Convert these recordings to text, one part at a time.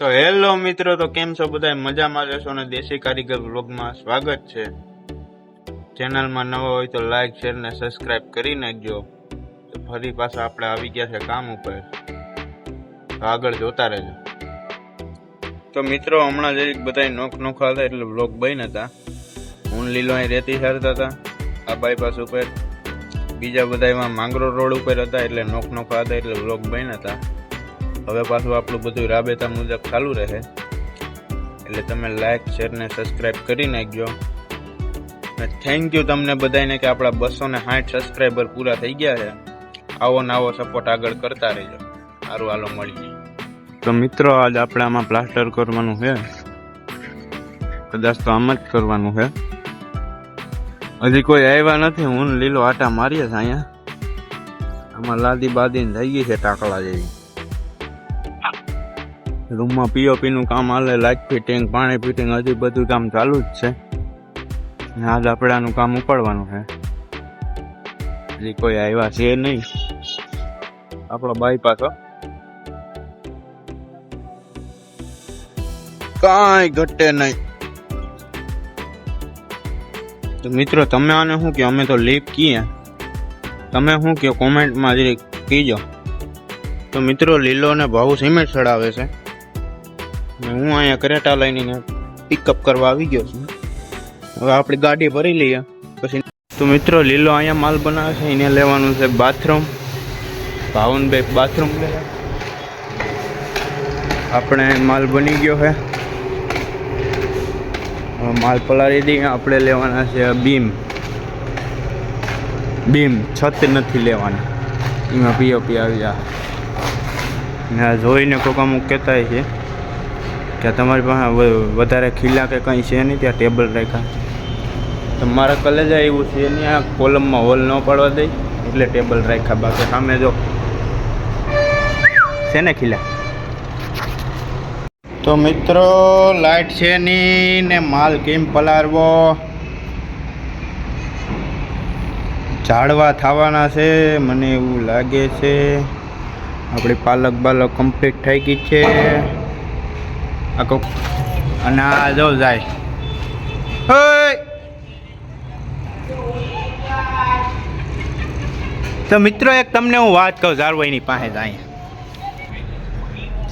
તો હેલો મિત્રો, તો કેમ છો બધા મજામાં રહેશો અને દેશી કારીગર વ્લોગમાં સ્વાગત છે. ચેનલમાં નવા હોય તો લાઈક, શેર ને સબસ્ક્રાઇબ કરી નાખજો. તો ફરી પાછા આપણે આવી ગયા છે કામ ઉપર. તો આગળ જોતા રહેજો. તો મિત્રો, હમણાં જરીક બધા નોખ નોખા હતા એટલે વ્લોગ બન્યા હતા. હું લીલો અહીં રેતી સારતા હતા. આ બાયપાસ ઉપર. બીજા બધા એમાં માંગરો રોડ ઉપર હતા એટલે નોખ નોખા હતા એટલે વ્લોગ બન્યા હતા. હવે પાછું આપણું બધું રાબેતા મુજબ ચાલુ રહે. એટલે તમે લાઈક શેર ને સબસ્ક્રાઈબ કરી નાખજો. થેન્ક યુ તમને બધાને કે આપણા બસો ને સાઠ સબસ્ક્રાઈબર પૂરા થઈ ગયા છે. આવો ને આવો સપોર્ટ આગળ કરતા રહેજો. સારું હાલો મળી તો મિત્રો, આજ આપણે આમાં પ્લાસ્ટર કરવાનું છે. કદાચ તો આમ જ કરવાનું છે. હજી કોઈ આવ્યા નથી, હું લીલો આટા મારીએ છે અહીંયા. આમાં લાદી બાદી થઈ ગઈ છે ટાકલા જેવી. રૂમમાં પીઓપીનું કામ હાલે લાઇટ ફિટિંગ પાણી ફિટિંગ હજી બધું કામ ચાલુ જ છે. આ આપણાનું કામ ઉપાડવાનું છે. હજી કોઈ આવ્યા છે નહીં. આપણો બાયપાસ કાંઈ ઘટે નહીં. તો મિત્રો, તમે આને શું કે અમે તો લીપ કીએ. તમે શું કહો? કોમેન્ટમાં જે કીજો. તો મિત્રો લીલો ને ભાવ સિમેન્ટ ચડાવે છે. હું અહીંયા કરેટા લઈને પિકઅપ કરવા આવી ગયો છું. હવે આપણી ગાડી ભરી લઈએ. પછી તો મિત્રો, લીલો અહીંયા માલ બનાવે છે, એને લેવાનું છે બાથરૂમ ભાવનભાઈ બાથરૂમ લે. આપણે માલ બની ગયો છે. માલ પલાળી દઈએ. આપણે લેવાના છે બીમ. બીમ છત નથી લેવાની. એમાં પીઓપી આવી જાય. ને આ જોઈને કોક અમુક કહેતા છે. કે તમારી પાસે વધારે ખીલા કે કંઈ છે નહીં ત્યાં ટેબલ રાખ્યા. તો મારા કલેજા એવું છે નહીં, આ કોલમમાં હોલ ન પડવા દઈ એટલે ટેબલ રાખ્યા બાકી. સામે જો. છે ને ખીલા? તો મિત્રો, લાઈટ છે નહીં ને માલ કેમ પલાળવો? ઝાડવા થવાના છે, મને એવું લાગે છે. આપણી પાલક બાલક કમ્પ્લીટ થઈ ગઈ છે. આખો અને આ જો જાય. તો મિત્રો, એક તમને હું વાત કહું, ઝારવાઈની પાસે જાય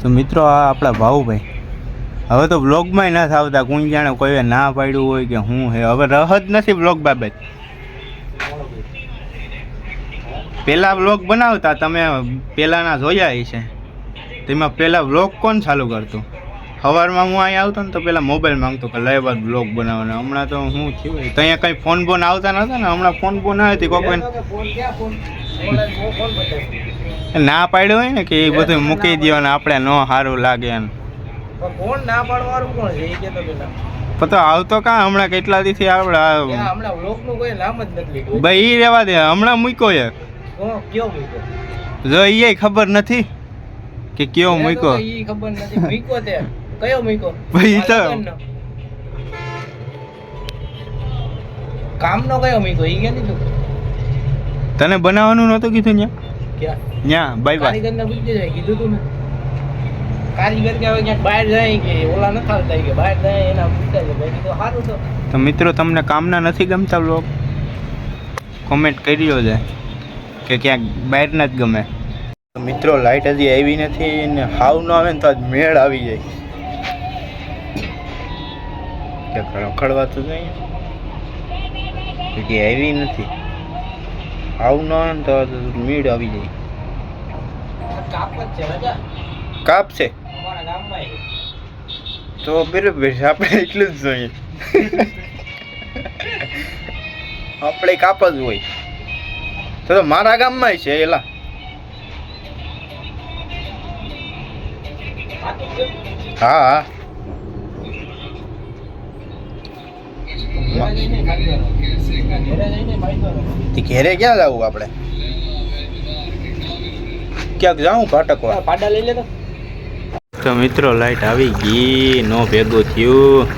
તો મિત્રો, આ આપણા ભાઉભાઈ. હવે તો બ્લોગમાં ના આવતા કોણ જાણે કોઈ ના પાડ્યું હોય કે હું હે. હવે રહ જ નથી બ્લોગ બાબત. પેલા વ્લોગ બનાવતા, તમે પેલાના જોયા છે તેમાં પેલા વ્લોગ કોણ ચાલુ કરતું? સવારમાં હું અહીંયા આવતો ને તો પહેલાં મોબાઈલ માંગતો કે લઈ બાદ બ્લોગ બનાવવાનો. હમણાં તો હું થયું તો અહીંયા કંઈ ફોન બોન આવતા નહોતા ને, હમણાં ફોન બોન આવે હતી કોઈ ના પાડ્યો હોય ને કે એ બધું મૂકી દો ને આપણે ન સારું લાગે એમ. કોણ ના પાડવાનું કોણ છે એ કેતો પેલા તો આવતો કાં? હમણાં કેટલા દીથી આપણે હમણાં ભાઈ, ઈ રહેવા દે. હમણાં મૂક્યો મૂક્યો જો એ ખબર નથી કે કયો મૂક્યો. ખબર નથી. મૂક્યો તે. કયો મૂક્યો ભાઈ તો- કામ નો કયો મૂક્યો ઈ કે દીધું તને બનાવવાનું નહોતું કીધું ન્યા? ક્યાં? ન્યા બાય બાય કારીગરને પૂછજે જાય કીધું તું ને. કારીગર કે હવે ક્યાંક બહાર જાય કે ઓલા ન ખાવતા કે બહાર જાય એના પૂછતા છે ભાઈ તો સારું તો. તો મિત્રો તમને કામના નથી ગમતા લોક કોમેન્ટ કરી છે કે ક્યાંક બહારના જ ગમે. મિત્રો લાઈટ હજી આવી નથી ને હાવ ન આવે ને તો આજ મેળ આવી જાય. ક્યાંક રખડવાતું નહીં. કે આવી નથી. આવું ન તો મીડ આવી જાય. કાપ છે. તો બરાબર છે આપણે એટલું જ જોઈએ. આપણે કાપ જ હોય. તો મારા ગામમાં છે, એલા. હા હા. ઘરે ક્યાં જવું આપણે? ક્યાંક જાઉં ભાટકવા પાડા લઈ લેતો તો. મિત્રો લાઈટ આવી ગઈ નો ભેગું થયું.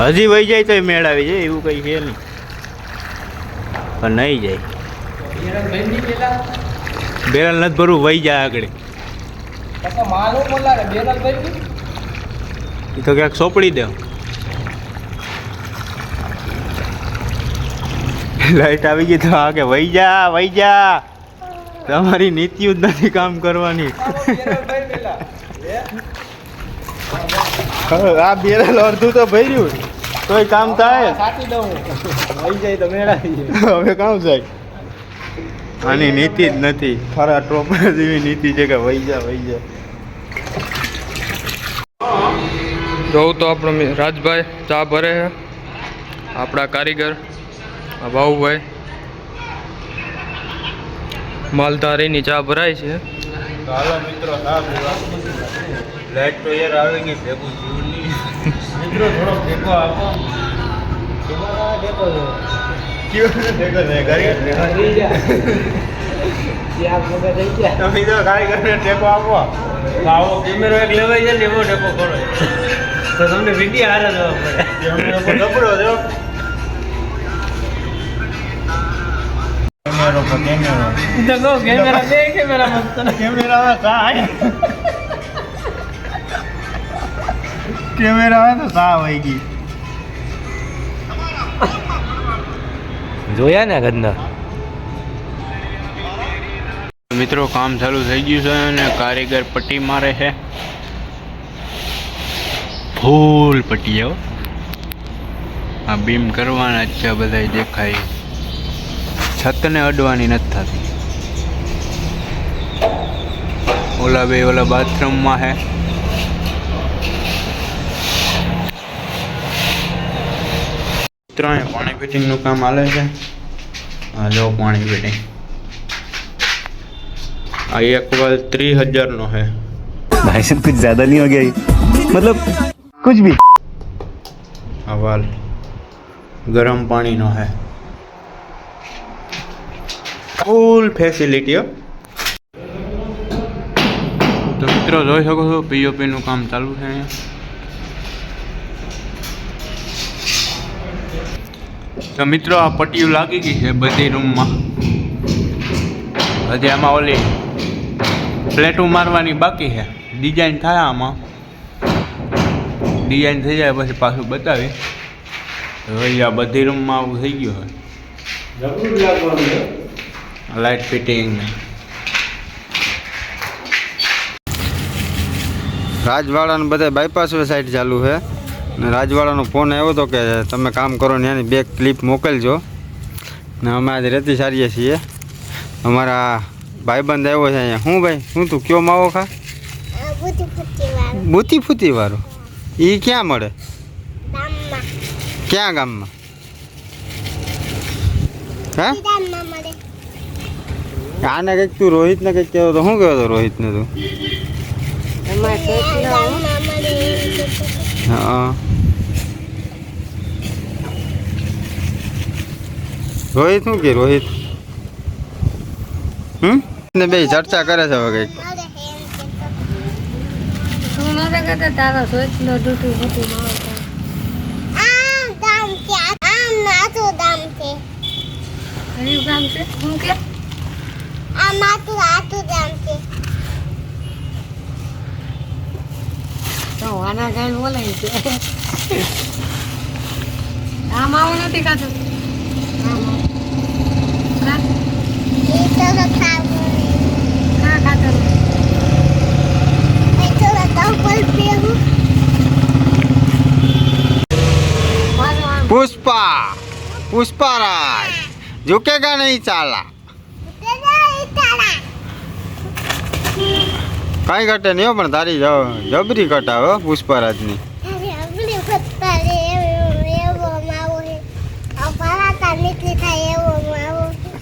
હજી વહી જાય તો મેળ આવી જાય એવું કઈ છે નહીં. પણ નહીં જાય. બેરલ નથી ભરવું વહી જાય આગળ. તો ક્યાંક સોંપડી દે. લાઈટ આવી ગઈ તો આ કે વહી જા વહી જા. તમારી નીતિઓ જ નથી કામ કરવાની. આ બેરલ અડધું તો ભર્યું. તોય કામ થાય. વહી જાય તો મેળા હવે કામ જાય આની નીતિ જ નથી. ખરા ટોપરા જેવી નીતિ છે કે વહી જા વહી જા. જોઉં તો આપણો રાજભાઈ ચા ભરે આપણા કારીગર. આ ભાઉભાઈ માલધારીની ચા ભરાય છે. હાલો મિત્રો લાઈટ તો યાર આવી ગઈ ભેગું મિત્રો થોડો ભેગો આપો. તમને ભેગો છે? ઘરે? તમે તો કારીગરને કેમેરો પર કેમેરો કહો કેમેરા બે કેમેરા મસ્ત કેમેરામાં સા કેમેરામાં તો સા ગઈ જોયા ને ગંદા મિત્રો કામ ચાલુ થઈ ગયું છે અને કારીગર પટ્ટી મારે છે. ફૂલ પટ્ટી હો. આ બીમ કરવાના જ છે બધા દેખાય. છતને અડવાની નથી થતી ઓલા બે ઓલા બાથરૂમમાં છે ત્રણે પાણી ફિટિંગનું કામ હાલે છે હા જો પાણી ફિટિંગ આ એક વાલ ત્રીસ હજારનો છે भाई साहब कुछ ज्यादा नहीं हो गया ये मतलब कुछ भी આ વાલ ગરમ પાણીનો છે ફૂલ ફેસિલિટી હો. તો મિત્રો જોઈ શકો છો પીઓપી નું કામ ચાલુ છે અહીંયા. તો મિત્રો આ પટ્ટીઓ લાગી ગઈ છે બધી રૂમમાં. હજી આમાં ઓલી પ્લેટો મારવાની બાકી છે. ડિઝાઇન થાય આમાં. ડિઝાઇન થઈ જાય પછી પાછું બતાવી હવે આ બધી રૂમમાં આવું થઈ ગયું હોય લાઇટ ફિટિંગ રાજવાડાનું બધા બાયપાસ સાઈડ ચાલુ છે. ને રાજવાડાનો ફોન આવ્યો હતો કે તમે કામ કરો ને એની બે ક્લિપ મોકલજો. ને અમે આજે રેતી સારીએ છીએ. અમારા ભાઈબંધ આવ્યો છે અહીંયા. શું ભાઈ? શું તું? કયો માવો ખા? બુતી ફૂતી વાળો એ ક્યાં મળે? ક્યાં ગામમાં? હે? આને કંઈક તું રોહિતને કંઈક કહેવો તો શું રોહિતને તું? કહેતો હતો. હા? રોહિત શું કે રોહિત? હમ? ને બે ચર્ચા કરે છે હવે કંઈક. તું. આમ ગામ છે. આમ નાતું ગામ છે. કયું ગામ છે? શું કે આ નાતું આતું ગામ છે તો આના ગાય બોલાય છે આમ આવું નથી ખાતું પુષ્પા પુષ્પારાજ ઝુકેગા નહીં ચાલા કાંઈ ઘટે નહીં હો પણ તારી જબરી કટાવે હો પુષ્પારાજની.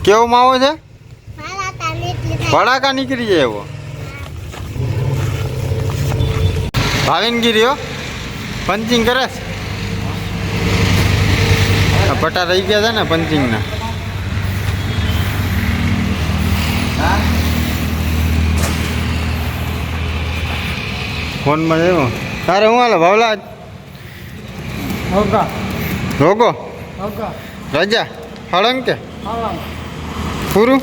કેવો માવો છે? ભડાકા નીકળી જાય એવો. ભાવિનગીરી હો. પંચિંગ કરે પટા રહી ગયા છે ને પંચિંગના. ફોનમાં જેવો તારે હું હાલે ભાવલા રોગો રજા હળંગ કે? હા પૂરું?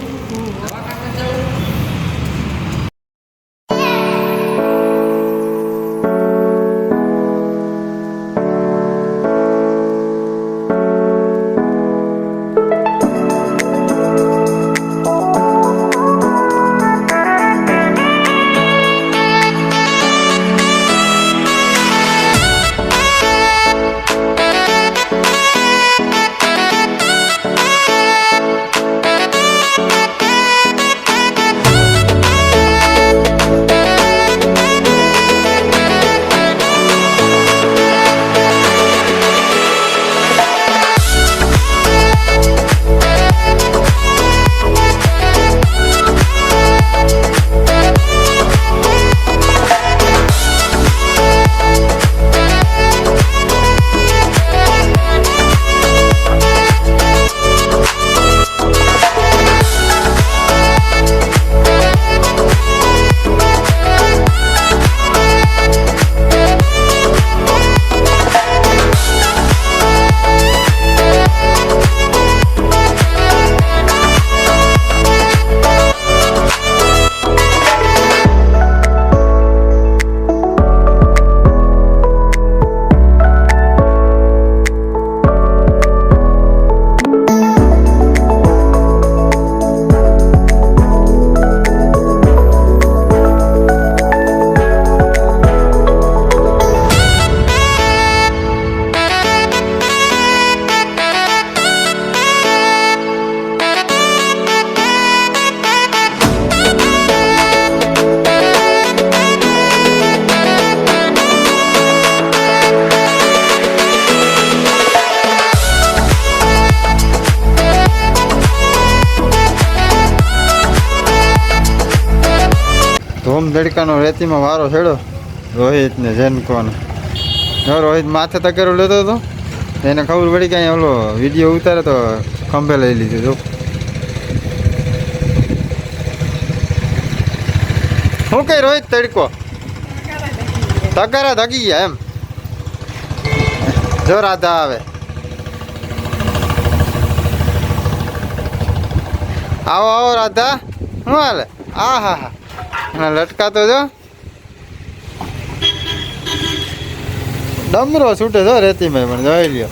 ધોમ ધડકાનો રેતીમાં વારો છેડો રોહિતને જેન જેનકોને રોહિત માથે તકેરો લેતો હતો, એને ખબર પડી કે અહીંયા ઓલો વીડિયો ઉતારે તો ખંભે લઈ લીધું. જો. શું કઈ રોહિત તડકો? તકારા ધકી ગયા એમ. જો રાધા આવે. આવો આવો રાધા. શું હાલે? આ, હા હા. લટકાતો જો. ડમરો છૂટે જો રેતીમાં પણ જોઈ લ્યો.